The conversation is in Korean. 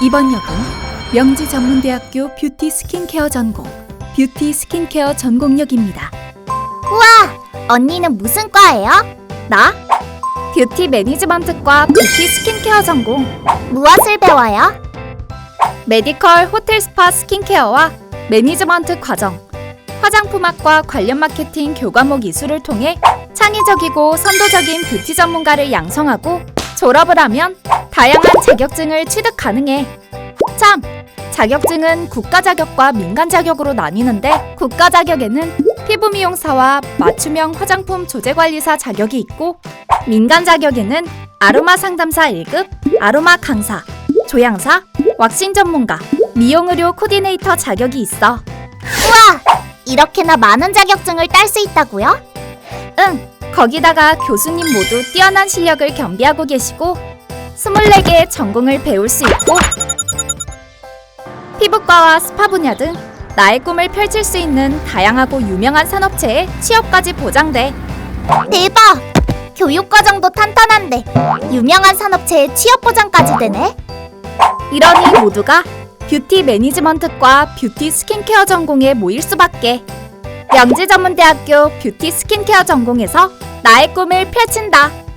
이번 역은 명지 전문대학교 뷰티 스킨케어 전공 뷰티 스킨케어 전공역입니다. 언니는 무슨 과예요? 나 뷰티 매니지먼트과 뷰티 스킨케어 전공 무엇을 배워요? 메디컬 호텔 스파 스킨케어와 매니지먼트 과정 화장품학과 관련 마케팅 교과목 이수를 통해 창의적이고 선도적인 뷰티 전문가를 양성하고 졸업을 하면 다양한 자격증을 취득 가능해. 참! 자격증은 국가 자격과 민간 자격으로 나뉘는데 국가 자격에는 피부 미용사와 맞춤형 화장품 조제 관리사 자격이 있고 민간 자격에는 아로마 상담사 1급, 아로마 강사, 조향사, 왁싱 전문가, 미용 의료 코디네이터 자격이 있어. 이렇게나 많은 자격증을 딸 수 있다고요? 응. 거기다가 교수님 모두 뛰어난 실력을 겸비하고 계시고 24개의 전공을 배울 수 있고 피부과와 스파 분야 등 나의 꿈을 펼칠 수 있는 다양하고 유명한 산업체에 취업까지 보장돼. 대박! 교육과정도 탄탄한데 유명한 산업체에 취업 보장까지 되네? 이러니 모두가 뷰티 매니지먼트과 뷰티 스킨케어 전공에 모일 수밖에. 명지전문대학교 뷰티 스킨케어 전공에서 나의 꿈을 펼친다.